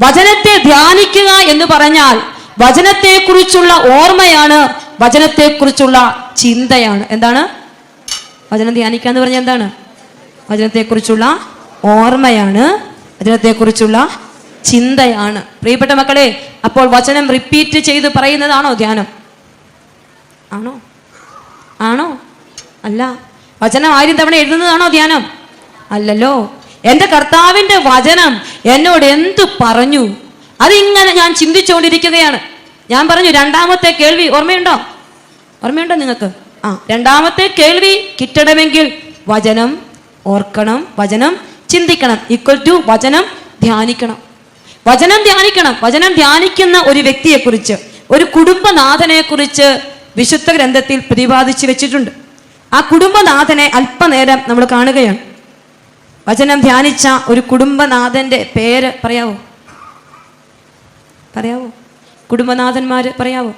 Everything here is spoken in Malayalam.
വചനത്തെ ധ്യാനിക്കുക എന്ന് പറഞ്ഞാൽ വചനത്തെക്കുറിച്ചുള്ള ഓർമ്മയാണ് വചനത്തെക്കുറിച്ചുള്ള ചിന്തയാണ്. എന്താണ്? വചനം ധ്യാനിക്കുക എന്ന് പറഞ്ഞാൽ എന്താണ്? വചനത്തെക്കുറിച്ചുള്ള ഓർമ്മയാണ് വചനത്തെക്കുറിച്ചുള്ള ചിന്തയാണ്. പ്രിയപ്പെട്ട മക്കളെ അപ്പോൾ വചനം റിപ്പീറ്റ് ചെയ്ത് പറയുന്നതാണോ ധ്യാനം? ആണോ? ആണോ? അല്ല. വചനം ആയിരം തവണ എഴുതുന്നതാണോ ധ്യാനം? അല്ലല്ലോ. എന്റെ കർത്താവിന്റെ വചനം എന്നോട് എന്തു പറഞ്ഞു? അതിങ്ങനെ ഞാൻ ചിന്തിച്ചുകൊണ്ടിരിക്കുകയാണ്. ഞാൻ പറഞ്ഞു രണ്ടാമത്തെ കേൾവി ഓർമ്മയുണ്ടോ? ഓർമ്മയുണ്ടോ നിങ്ങൾക്ക്? ആ രണ്ടാമത്തെ കേൾവി കിട്ടണമെങ്കിൽ വചനം ഓർക്കണം വചനം ചിന്തിക്കണം. ഈക്വൽ ടു വചനം ധ്യാനിക്കണം. വചനം ധ്യാനിക്കണം. വചനം ധ്യാനിക്കുന്ന ഒരു വ്യക്തിയെക്കുറിച്ച് ഒരു കുടുംബനാഥനെ കുറിച്ച് വിശുദ്ധ ഗ്രന്ഥത്തിൽ പ്രതിപാദിച്ചു വെച്ചിട്ടുണ്ട്. ആ കുടുംബനാഥനെ അല്പനേരം നമ്മൾ കാണുകയാണ്. വചനം ധ്യാനിച്ച ഒരു കുടുംബനാഥന്റെ പേര് പറയാവോ? പറയാവോ? കുടുംബനാഥന്മാര് പറയാവോ?